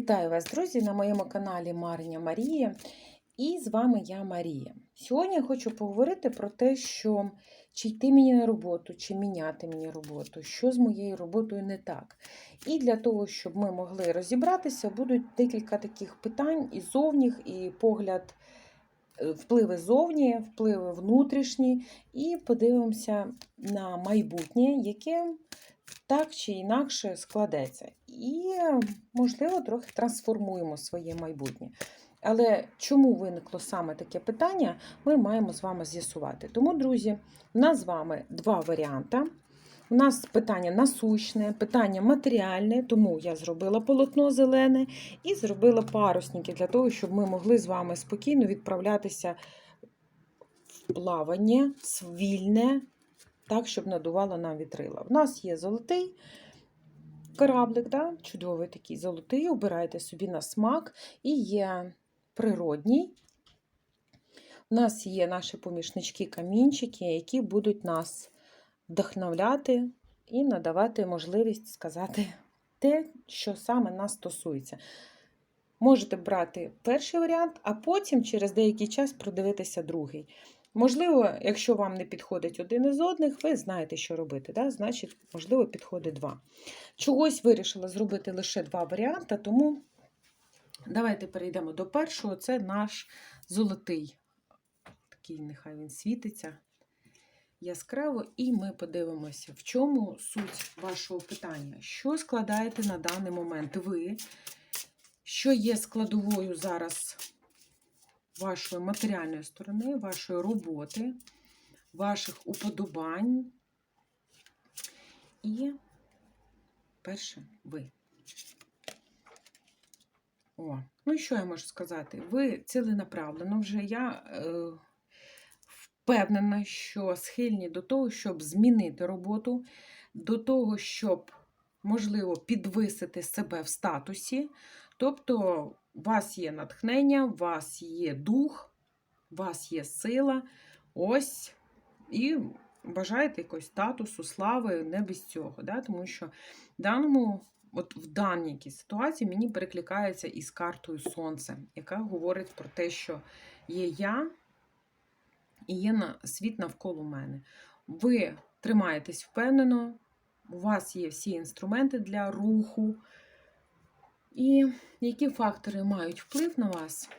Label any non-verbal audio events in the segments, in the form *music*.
Вітаю вас, друзі, на моєму каналі Марня Марія. І з вами я Марія. Сьогодні я хочу поговорити про те, що чи йти мені на роботу, чи міняти мені роботу, що з моєю роботою не так. І для того, щоб ми могли розібратися, будуть декілька таких питань і зовніх, і погляд, е, впливи зовні, впливи внутрішні, і подивимося на майбутнє, яке так чи інакше складеться. І, можливо, трохи трансформуємо своє майбутнє. Але чому виникло саме таке питання, ми маємо з вами з'ясувати. Тому, друзі, у нас з вами два варіанти. У нас питання насущне, питання матеріальне, тому я зробила полотно зелене і зробила парусники для того, щоб ми могли з вами спокійно відправлятися в плавання, вільне, так, щоб надувало нам вітрила. У нас є золотий кораблик, да? чудовий такий золотий, обирайте собі на смак. І є природній. У нас є наші помічнички-камінчики, які будуть нас вдохновляти і надавати можливість сказати те, що саме нас стосується. Можете брати перший варіант, а потім через деякий час продивитися другий. Можливо, якщо вам не підходить один із одних, ви знаєте, що робити. Да? Значить, можливо, підходить два. Чогось вирішила зробити лише два варіанти, тому давайте перейдемо до першого. Це наш золотий. Такий, нехай він світиться яскраво, і ми подивимося, в чому суть вашого питання. Що складаєте на даний момент ви? Що є складовою зараз вашої матеріальної сторони, вашої роботи, ваших уподобань. І перше ви. О, ну і що я можу сказати? Ви ціленаправлено вже я е, впевнена, що схильні до того, щоб змінити роботу, до того, щоб, можливо, підвисити себе в статусі. Тобто, у вас є натхнення, у вас є дух, у вас є сила. Ось, і бажаєте якогось статусу, слави, не без цього. Да? Тому що в даному, от в даній ситуації мені перекликається із картою Сонце, яка говорить про те, що є я і є світ навколо мене. Ви тримаєтесь впевнено, у вас є всі інструменти для руху. І які фактори мають вплив на вас?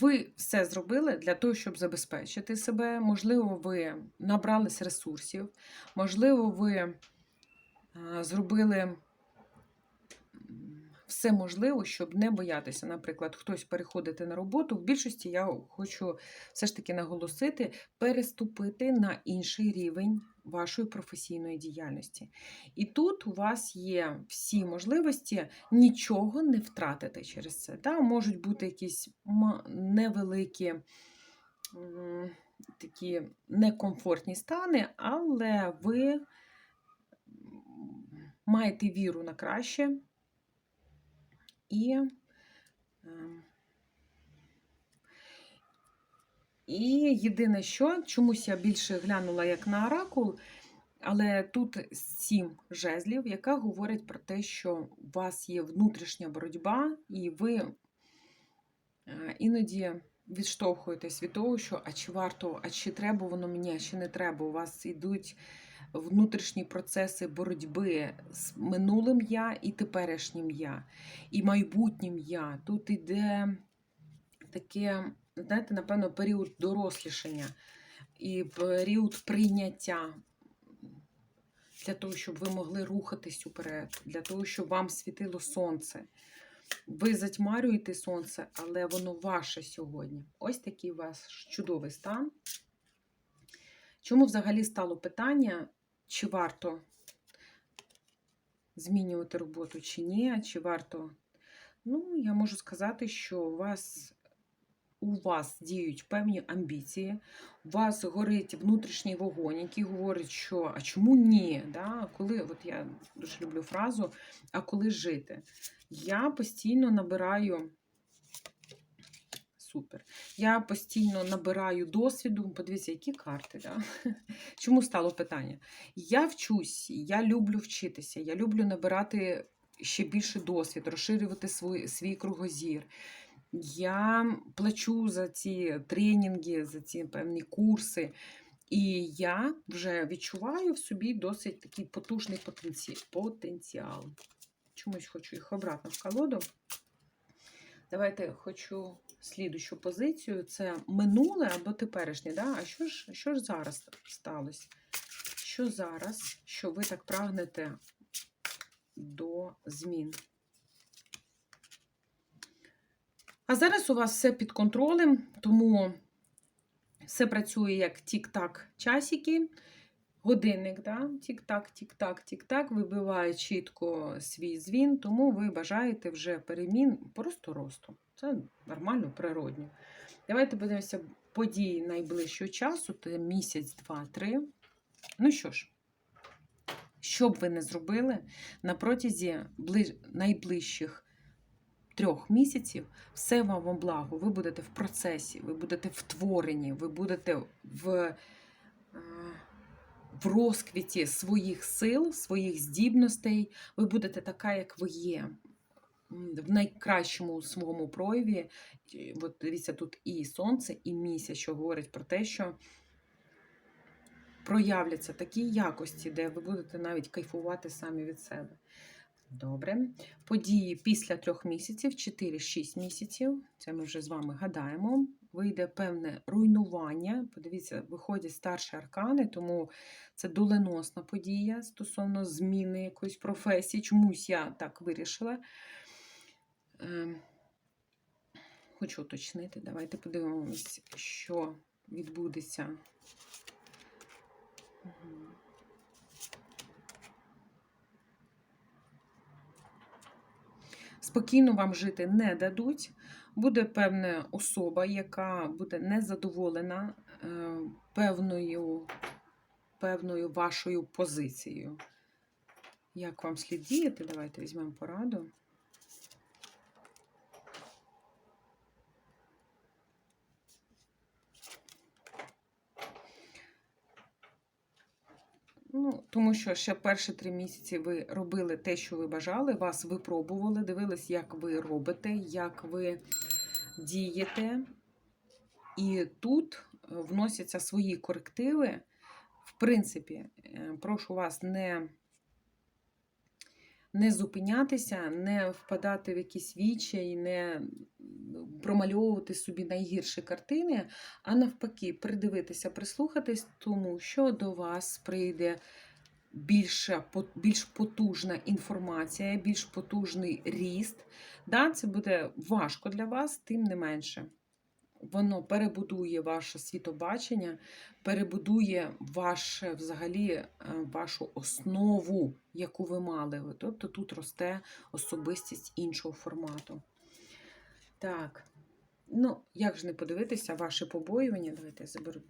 Ви все зробили для того, щоб забезпечити себе. Можливо, ви набрались ресурсів, можливо, ви зробили все можливе, щоб не боятися, наприклад, хтось переходити на роботу. В більшості я хочу все ж таки наголосити, переступити на інший рівень вашої професійної діяльності. І тут у вас є всі можливості нічого не втратити через це. Да? Можуть бути якісь невеликі такі некомфортні стани, але ви маєте віру на краще. І і єдине, що чомусь я більше глянула як на оракул, але тут сім жезлів, яка говорить про те, що у вас є внутрішня боротьба, і ви е, іноді відштовхуєтесь від того, що а чи варто, а чи треба воно мені, а чи не треба. У вас йдуть внутрішні процеси боротьби з минулим я і теперішнім я, і майбутнім я. Тут йде таке, знаєте, напевно, період дорослішання і період прийняття. Для того, щоб ви могли рухатись уперед, для того, щоб вам світило сонце. Ви затьмарюєте сонце, але воно ваше сьогодні. Ось такий у вас чудовий стан. Чому взагалі стало питання чи варто змінювати роботу, чи ні, чи варто. Ну, я можу сказати, що у вас у вас діють певні амбіції, у вас горить внутрішній вогонь, який говорить, що а чому ні? Да? Коли, от Я дуже люблю фразу, а коли жити? Я постійно набираю супер. Я постійно набираю досвіду. Подивіться, які карти. Да? *laughs* Чому стало питання? Я вчусь, я люблю вчитися, я люблю набирати ще більше досвід, розширювати свій, свій кругозір. Я плачу за ці тренінги, за ці певні курси. І я вже відчуваю в собі досить такий потужний потенці- потенціал. Чомусь хочу їх обратно в колоду. Давайте хочу слідущу позицію. Це минуле або теперішнє. Да? А що ж, що ж зараз сталося? Що зараз, що ви так прагнете до змін? А зараз у вас все під контролем, тому все працює як тік-так часики. Годинник, да? тік-так, тік-так, тік-так, вибиває чітко свій дзвін, тому ви бажаєте вже перемін просто росту. Це нормально, природньо. Давайте подивимося події найближчого часу, це місяць, два, три. Ну що ж, що б ви не зробили на протязі ближ... найближчих трьох місяців, все вам во благо. Ви будете в процесі, ви будете в творенні, ви будете в. е, в розквіті своїх сил, своїх здібностей, ви будете така, як ви є. В найкращому своєму прояві. От дивіться, тут і сонце, і місяць, що говорить про те, що проявляться такі якості, де ви будете навіть кайфувати самі від себе. Добре. Події після трьох місяців, 4-6 місяців. Це ми вже з вами гадаємо. Вийде певне руйнування. Подивіться, виходять старші аркани, тому це доленосна подія стосовно зміни якоїсь професії. Чомусь я так вирішила. Ем, Хочу уточнити. Давайте подивимось, що відбудеться. Спокійно вам жити не дадуть. Буде певна особа, яка буде незадоволена е, певною, певною вашою позицією. Як вам слід діяти? Давайте візьмемо пораду. Ну, тому що ще перші три місяці ви робили те, що ви бажали, вас випробували, дивились, як ви робите, як ви дієте. І тут е, вносяться свої корективи. В принципі, е, прошу вас не, не зупинятися, не впадати в якісь відчай, не промальовувати собі найгірші картини, а навпаки, придивитися, прислухатись, тому що до вас прийде більша, більш потужна інформація, більш потужний ріст. Да, це буде важко для вас, тим не менше. Воно перебудує ваше світобачення, перебудує ваше, взагалі, е, вашу основу, яку ви мали. Тобто тут росте особистість іншого формату. Так. Ну, як ж не подивитися, ваше побоювання. Давайте я заберу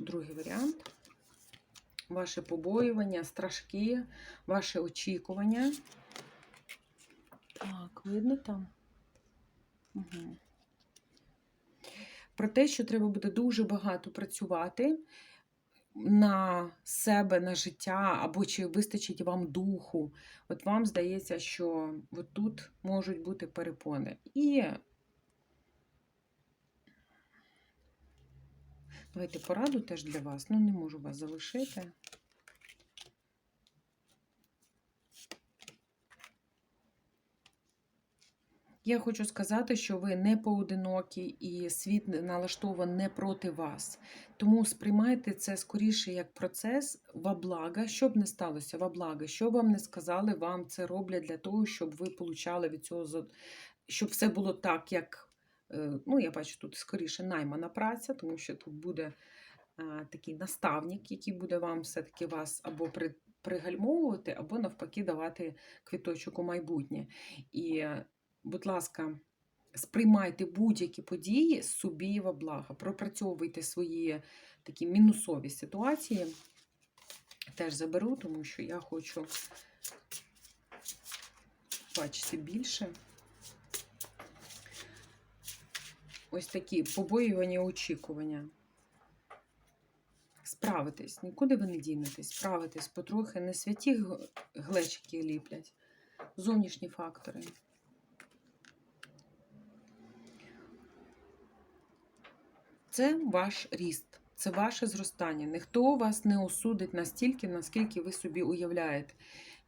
другий варіант. Ваше побоювання, страшки, ваше очікування. Так, видно там? Угу. Про те, що треба буде дуже багато працювати на себе, на життя, або чи вистачить вам духу. От вам здається, що от тут можуть бути перепони. І Давайте пораду теж для вас. Ну, не можу вас залишити. Я хочу сказати, що ви не поодинокі і світ налаштований не проти вас. Тому сприймайте це скоріше як процес во благо, що б не сталося, во благо, що вам не сказали, вам це роблять для того, щоб ви получали від цього, щоб все було так, як Е, ну, я бачу тут скоріше наймана праця, тому що тут буде такий наставник, який буде вам все-таки вас або при, пригальмовувати, або навпаки давати квіточок у майбутнє. І, е, будь ласка, сприймайте будь-які події собі во благо, пропрацьовуйте свої такі мінусові ситуації. Теж заберу, тому що я хочу бачити більше. ось такі побоювання, очікування. Справитесь, нікуди ви не дінетесь, справитесь потрохи, не святі глечики ліплять, зовнішні фактори. Це ваш ріст, це ваше зростання. Ніхто вас не осудить настільки, наскільки ви собі уявляєте.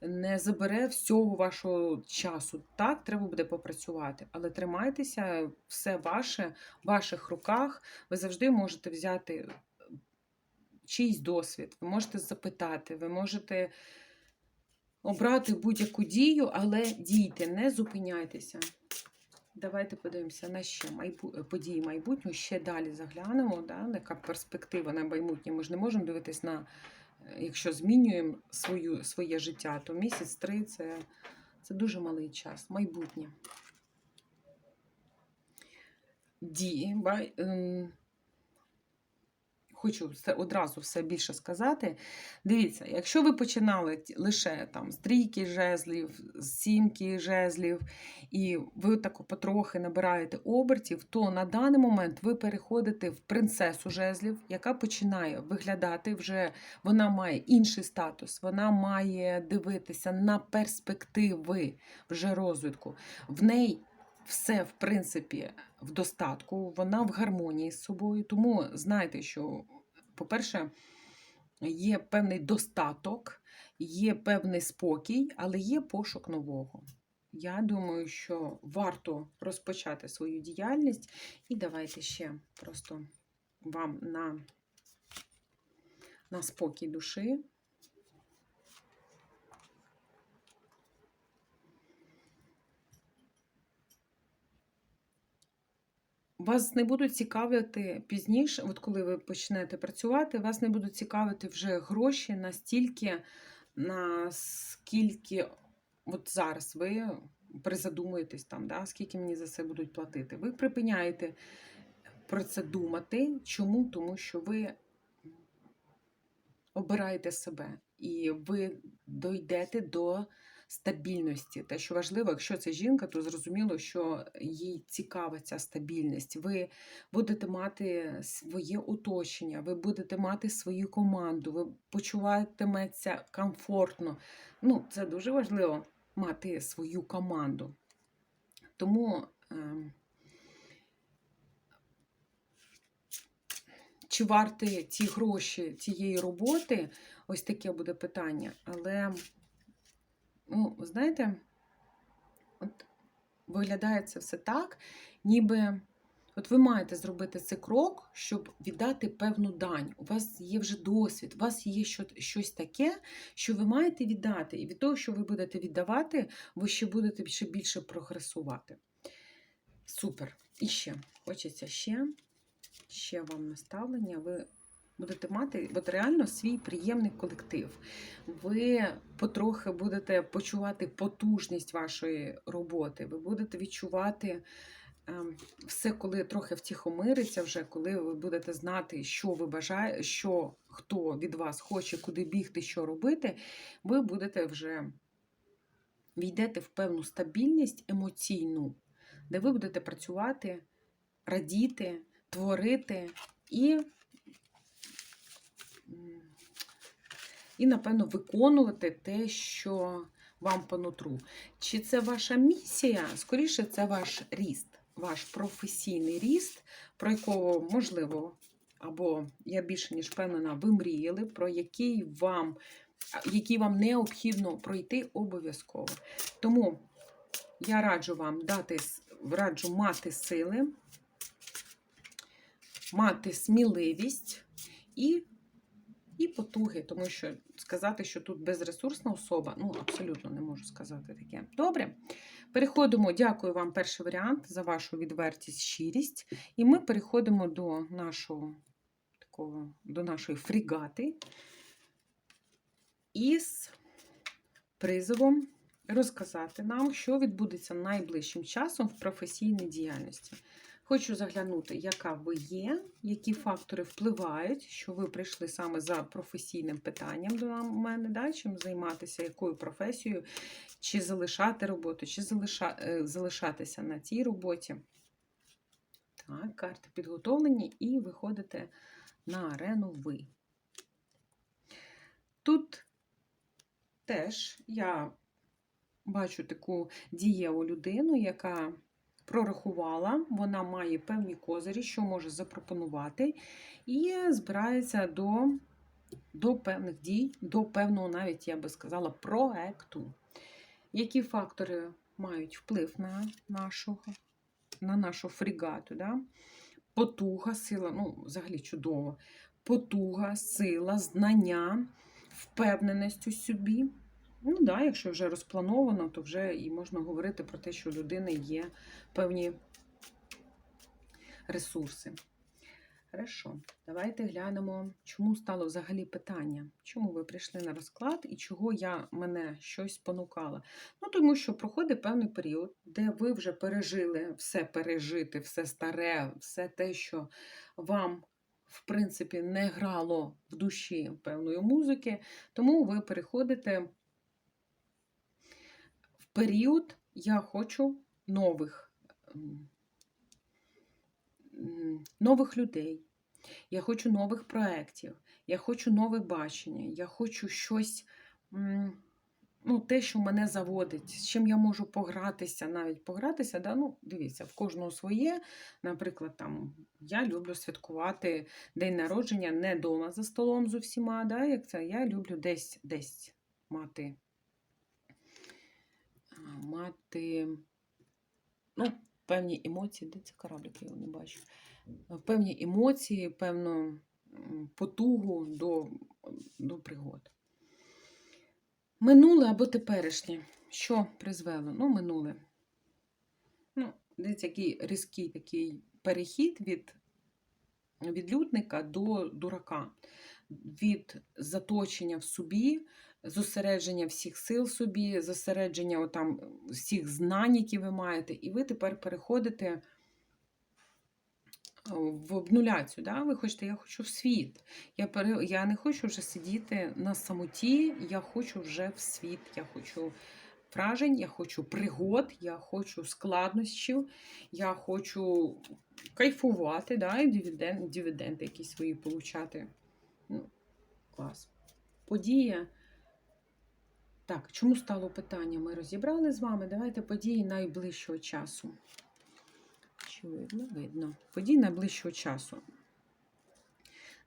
Не забере всього вашого часу. Так, треба буде попрацювати, але тримайтеся, все ваше в ваших руках. Ви завжди можете взяти чийсь досвід, ви можете запитати, ви можете обрати будь-яку дію, але дійте, не зупиняйтеся. Давайте подивимося на ще майбу... події майбутнього, ще далі заглянемо, да? яка перспектива на майбутнє. Ми ж не можемо дивитись на, е, якщо змінюємо свою, своє життя, то місяць три це, це дуже малий час, майбутнє. Дії. Хочу одразу все більше сказати. Дивіться, якщо ви починали лише там з трійки жезлів, з сімки жезлів, і ви так потрохи набираєте обертів, то на даний момент ви переходите в принцесу жезлів, яка починає виглядати вже, вона має інший статус, вона має дивитися на перспективи вже розвитку. В неї все, в принципі, в достатку, вона в гармонії з собою. Тому знайте, що, по-перше, є певний достаток, є певний спокій, але є пошук нового. Я думаю, що варто розпочати свою діяльність. І давайте ще просто вам на, на спокій душі. Вас не будуть цікавити пізніше, от коли ви почнете працювати, вас не будуть цікавити вже гроші настільки, наскільки от зараз ви призадумуєтесь там, да, скільки мені за це будуть платити. Ви припиняєте про це думати. Чому? Тому що ви обираєте себе і ви дойдете до стабільності. Те, що важливо, якщо це жінка, то зрозуміло, що їй цікава ця стабільність. Ви будете мати своє оточення, ви будете мати свою команду, ви почуватиметься комфортно. Ну, це дуже важливо мати свою команду. Тому. ем, Чи варті ці гроші цієї роботи? Ось таке буде питання. Але, ну, знаєте, от виглядає це все так, ніби от ви маєте зробити цей крок, щоб віддати певну дань. У вас є вже досвід, у вас є щось таке, що ви маєте віддати. І від того, що ви будете віддавати, ви ще будете ще більше прогресувати. Супер. І ще хочеться ще ще вам наставлення, ви будете мати от реально свій приємний колектив. Ви потрохи будете почувати потужність вашої роботи, ви будете відчувати ем, все, коли трохи втіхомириться, вже коли ви будете знати, що ви бажаєте, що хто від вас хоче, куди бігти, що робити, ви будете вже війдете в певну стабільність емоційну, де ви будете працювати, радіти творити і, і, напевно, виконувати те, що вам по нутру. Чи це ваша місія? Скоріше, це ваш ріст, ваш професійний ріст, про якого, можливо, або я більше ніж впевнена, ви мріяли, про який вам, який вам необхідно пройти обов'язково. Тому я раджу вам дати, раджу мати сили мати сміливість і, і потуги, тому що сказати, що тут безресурсна особа, ну, абсолютно не можу сказати таке. Добре. Переходимо, дякую вам перший варіант за вашу відвертість, щирість. І ми переходимо до нашого такого, до нашої фрігати із призовом розказати нам, що відбудеться найближчим часом в професійній діяльності. Хочу заглянути, яка ви є, які фактори впливають, що ви прийшли саме за професійним питанням до мене, да, чим займатися, якою професією, чи залишати роботу, чи залиша, е, залишатися на цій роботі. Так, карти підготовлені і виходите на арену ви. Тут теж я бачу таку дієву людину, яка прорахувала, вона має певні козирі, що може запропонувати, і збирається до, до певних дій, до певного, навіть я би сказала, проекту. Які фактори мають вплив на нашу, на нашу фрігату? Да? Потуга, сила, ну, взагалі чудово. Потуга, сила, знання, впевненість у собі. Ну да, якщо вже розплановано, то вже і можна говорити про те, що у людини є певні ресурси. Хорошо, давайте глянемо, чому стало взагалі питання, чому ви прийшли на розклад і чого я мене щось спонукала. Ну, тому що проходить певний період, де ви вже пережили все пережити, все старе, все те, що вам, в принципі, не грало в душі певної музики, тому ви переходите період я хочу нових, м, м, нових людей. Я хочу нових проєктів, я хочу нове бачення, я хочу щось, ну, те, що мене заводить, з чим я можу погратися, навіть погратися. Да? Ну, дивіться, в кожного своє. Наприклад, там, я люблю святкувати день народження не вдома за столом з усіма, да? як це, я люблю десь, десь мати мати ну, певні емоції, де це кораблик, я його не бачу. Е, Певні емоції, певну потугу до, до пригод. Минуле або теперішнє. Що призвело? Ну, минуле. Ну, дивіться, який різкий такий перехід від відлюдника до дурака, від заточення в собі, зосередження всіх сил собі, зосередження отам, всіх знань, які ви маєте, і ви тепер переходите е, в обнуляцію. Да? Ви хочете, я хочу в світ. Я, пере... я не хочу вже сидіти на самоті, я хочу вже в світ, я хочу вражень, я хочу пригод, я хочу складнощів, я хочу кайфувати, да? і дивіден... дивіденди якісь свої получати. Ну, клас. Подія. Так, чому стало питання? Ми розібрали з вами. Давайте події найближчого часу. Чи видно? Видно. Події найближчого часу.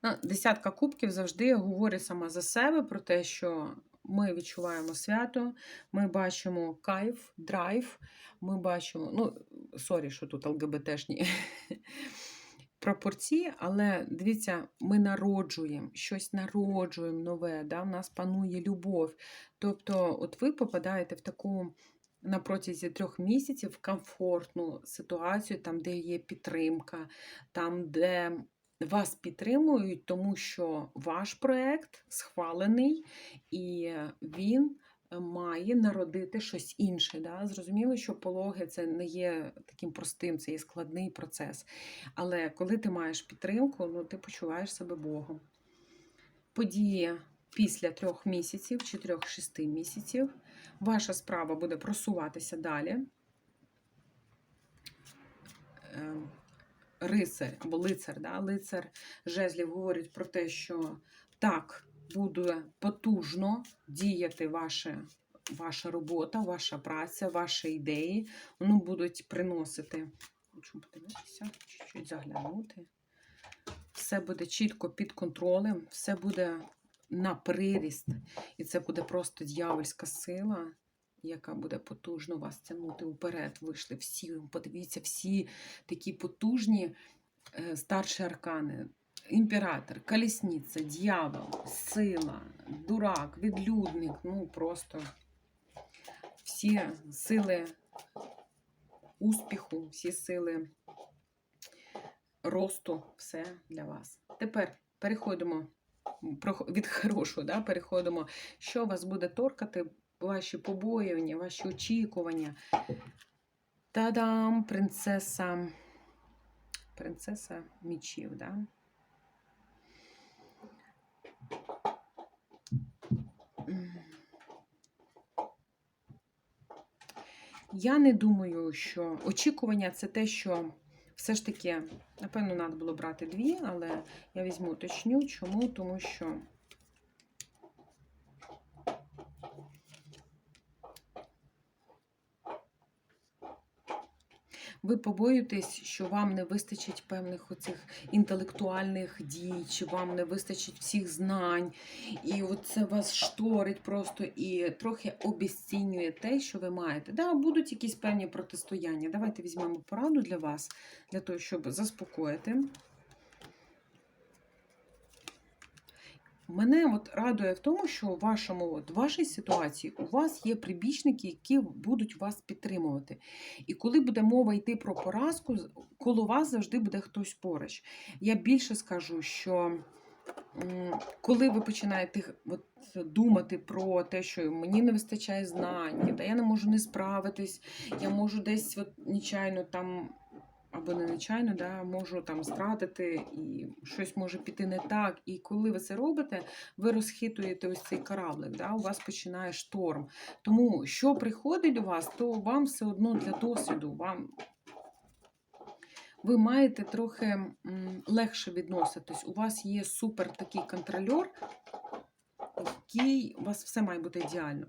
Ну, Десятка кубків завжди говорить сама за себе про те, що ми відчуваємо свято, ми бачимо кайф, драйв, ми бачимо, ну, сорі, що тут ЛГБТшні пропорції, але дивіться, ми народжуємо, щось народжуємо нове, да? в нас панує любов. Тобто, от ви попадаєте в таку на протязі трьох місяців комфортну ситуацію, там, де є підтримка, там, де вас підтримують, тому що ваш проект схвалений і він має народити щось інше. Да? Зрозуміло, що пологи це не є таким простим, це є складний процес. Але коли ти маєш підтримку, ну, ти почуваєш себе Богом. Подія після трьох місяців, чотирьох-шести місяців, ваша справа буде просуватися далі. Ем, Рицар або лицар, да? лицар жезлів говорить про те, що так, буде потужно діяти ваша, ваша робота, ваша праця, ваші ідеї. Вони будуть приносити. Хочу подивитися, чуть-чуть заглянути. Все буде чітко під контролем, все буде на приріст. І це буде просто дьявольська сила, яка буде потужно вас тягнути вперед. Вийшли всі, подивіться, всі такі потужні е, старші аркани. Імператор, колісниця, дьявол, сила, дурак, відлюдник. Ну просто всі сили успіху, всі сили росту, все для вас. Тепер переходимо від хорошого, да, переходимо, що вас буде торкати, ваші побоювання, ваші очікування. Та-дам, принцеса. Принцеса мічів, да? Я не думаю, що очікування це те, що все ж таки, напевно, треба було брати дві, але я візьму уточню. Чому? Тому що ви побоюєтесь, що вам не вистачить певних оцих інтелектуальних дій, чи вам не вистачить всіх знань, і це вас шторить просто і трохи обіцінює те, що ви маєте. Да, будуть якісь певні протистояння. Давайте візьмемо пораду для вас, для того, щоб заспокоїти. Мене от радує в тому, що в вашому от, вашій ситуації у вас є прибічники, які будуть вас підтримувати. І коли буде мова йти про поразку, коло вас завжди буде хтось поруч. Я більше скажу, що коли ви починаєте от, думати про те, що мені не вистачає знань, та я не можу не справитись, я можу десь от, нечайно там. Або не да, можу там стратити, і щось може піти не так. І коли ви це робите, ви розхитуєте ось цей кораблик, да, у вас починає шторм. Тому що приходить до вас, то вам все одно для досвіду. Вам ви маєте трохи легше відноситись. У вас є супер такий контрольор, який у вас все має бути ідеально.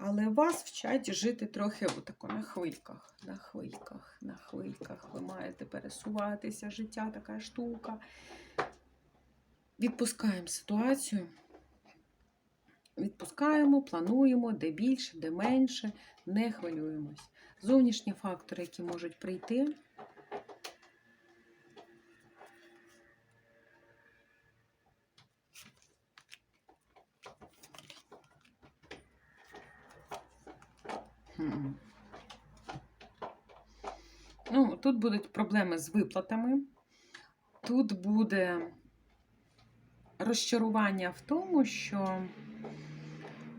Але вас вчать жити трохи отако на хвильках, на хвильках, на хвильках. Ви маєте пересуватися, життя така штука. Відпускаємо ситуацію. Відпускаємо, плануємо, де більше, де менше, не хвилюємось. Зовнішні фактори, які можуть прийти. Хм. Ну, тут будуть проблеми з виплатами. Тут буде розчарування в тому, що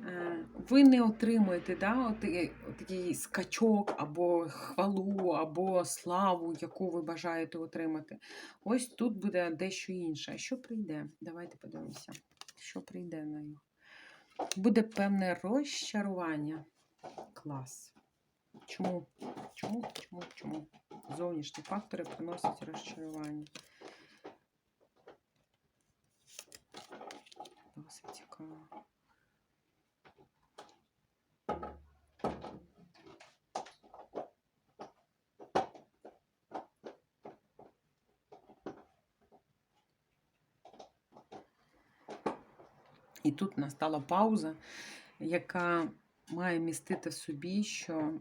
е, ви не отримуєте да, отакий, отакий скачок або хвалу, або славу, яку ви бажаєте отримати. Ось тут буде дещо інше. Що прийде? Давайте подивимося, що прийде на нього. Буде певне розчарування. Клас. Чому? Чому? Чому? Чому? Зовнішні фактори приносять розчарування. Досить цікаво. І тут настала пауза, яка має містити в собі, що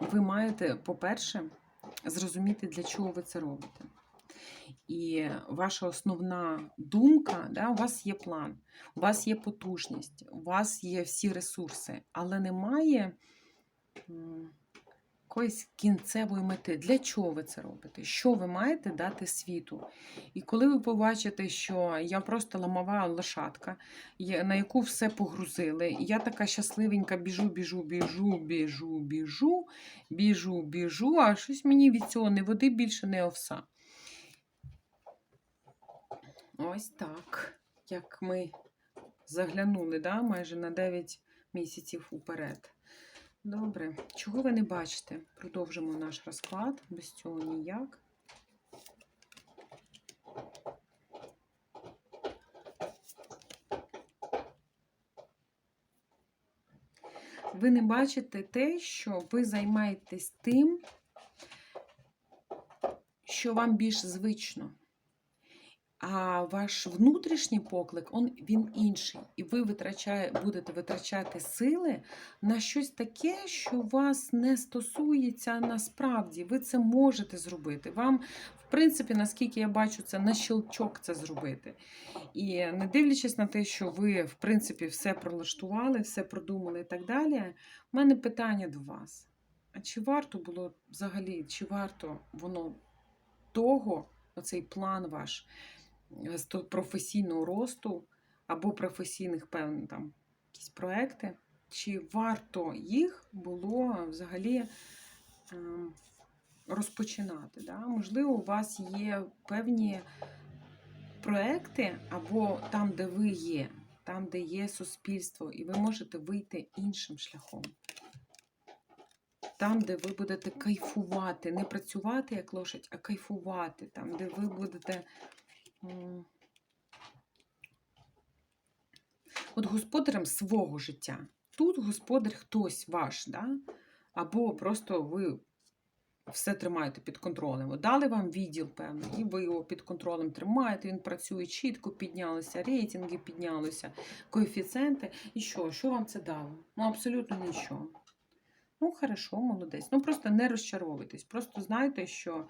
ви маєте, по-перше, зрозуміти, для чого ви це робите. І ваша основна думка, да, у вас є план, у вас є потужність, у вас є всі ресурси, але немає якоїсь кінцевої мети. Для чого ви це робите? Що ви маєте дати світу? І коли ви побачите, що я просто ламова лошадка, на яку все погрузили, я така щасливенька біжу, біжу, біжу, біжу, біжу, біжу, біжу, а щось мені від цього не води більше, не овса. Ось так. Як ми заглянули, да, майже на 9 місяців уперед. Добре, чого ви не бачите? Продовжимо наш розклад, без цього ніяк. Ви не бачите те, що ви займаєтесь тим, що вам більш звично. А ваш внутрішній поклик, он, він інший. І ви витрачає, будете витрачати сили на щось таке, що вас не стосується насправді. Ви це можете зробити. Вам, в принципі, наскільки я бачу, це на щелчок це зробити. І не дивлячись на те, що ви, в принципі, все пролаштували, все продумали і так далі, у мене питання до вас. А чи варто було взагалі, чи варто воно того, оцей план ваш? З то- професійного росту або професійних певних там якісь проекти, чи варто їх було взагалі ем, розпочинати? Да? Можливо, у вас є певні проекти, або там, де ви є, там, де є суспільство, і ви можете вийти іншим шляхом. там, де ви будете кайфувати, не працювати як лошадь, а кайфувати, там, де ви будете. От господарем свого життя. Тут господар хтось ваш, да? або просто ви все тримаєте під контролем. Дали вам відділ певний, і ви його під контролем тримаєте, він працює чітко, піднялися рейтинги, піднялися коефіцієнти. І що? Що вам це дало? Ну, абсолютно нічого. Ну, хорошо, молодець. Ну, просто не розчаровуйтесь. Просто знайте, що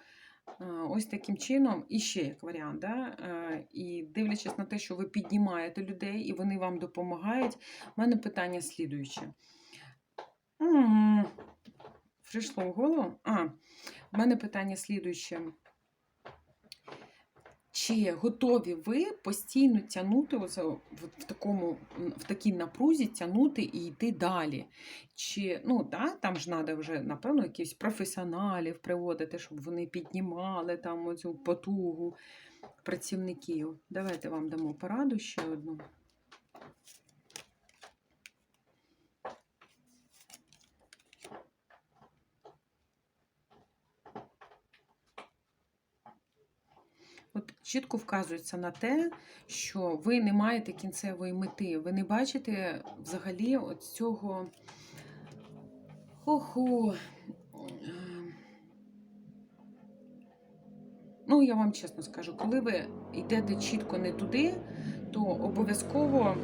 ось таким чином, і ще як варіант, да? е, і дивлячись на те, що ви піднімаєте людей і вони вам допомагають, у мене питання слідуюче. Прийшло в голову. А, в мене питання слідуюче. Чи готові ви постійно тягнути в, такому, в такій напрузі тягнути і йти далі? Чи, ну, да, там ж треба вже, напевно, якихось професіоналів приводити, щоб вони піднімали там оцю потугу працівників. Давайте вам дамо пораду ще одну. От чітко вказується на те, що ви не маєте кінцевої мети. Ви не бачите взагалі от цього. Охо. Ну, я вам чесно скажу, коли ви йдете чітко не туди, то обов'язково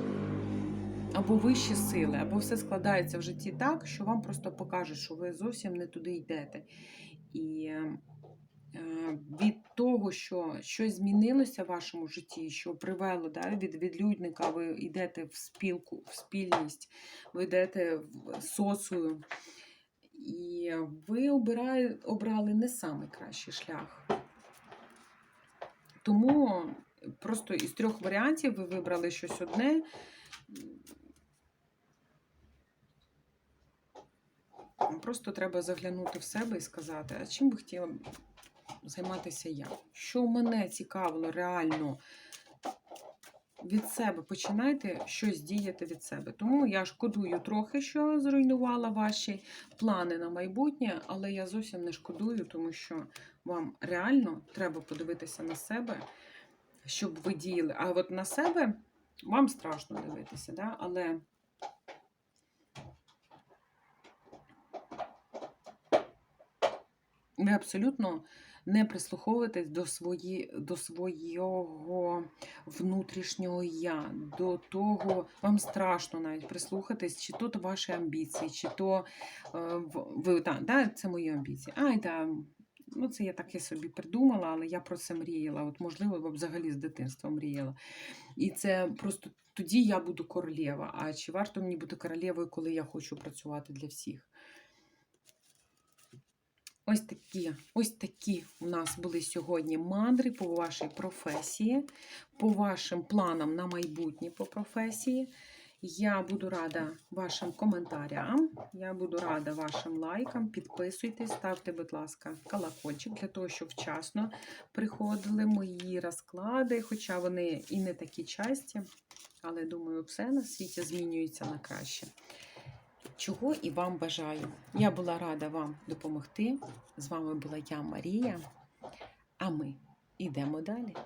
або вищі сили, або все складається в житті так, що вам просто покажуть, що ви зовсім не туди йдете. І е, від того, що щось змінилося в вашому житті, що привело да, від відлюдника, ви йдете в спілку, в спільність, ви йдете в соцію, і ви обирає, обрали не найкращий шлях. Тому просто із трьох варіантів ви вибрали щось одне. Просто треба заглянути в себе і сказати, а чим би хотіла займатися я? Що мене цікавило реально від себе? Починайте щось діяти від себе. Тому я шкодую трохи, що зруйнувала ваші плани на майбутнє, але я зовсім не шкодую, тому що вам реально треба подивитися на себе, щоб ви діяли. А от на себе вам страшно дивитися, да? але. Ви абсолютно не прислуховуєтесь до, свої, до свого внутрішнього я, до того, вам страшно навіть прислухатись, чи то, то ваші амбіції, чи то е, ви, да, да, це мої амбіції. Ай, да, ну це я таке собі придумала, але я про це мріяла. От, можливо, взагалі з дитинства мріяла. І це просто тоді я буду королева. А чи варто мені бути королевою, коли я хочу працювати для всіх? Ось такі, ось такі у нас були сьогодні мандри по вашій професії, по вашим планам на майбутнє по професії. Я буду рада вашим коментарям, я буду рада вашим лайкам. Підписуйтесь, ставте, будь ласка, колокольчик для того, щоб вчасно приходили мої розклади, хоча вони і не такі часті, але думаю, все на світі змінюється на краще чого і вам бажаю. Я була рада вам допомогти. З вами була я, Марія. А ми йдемо далі.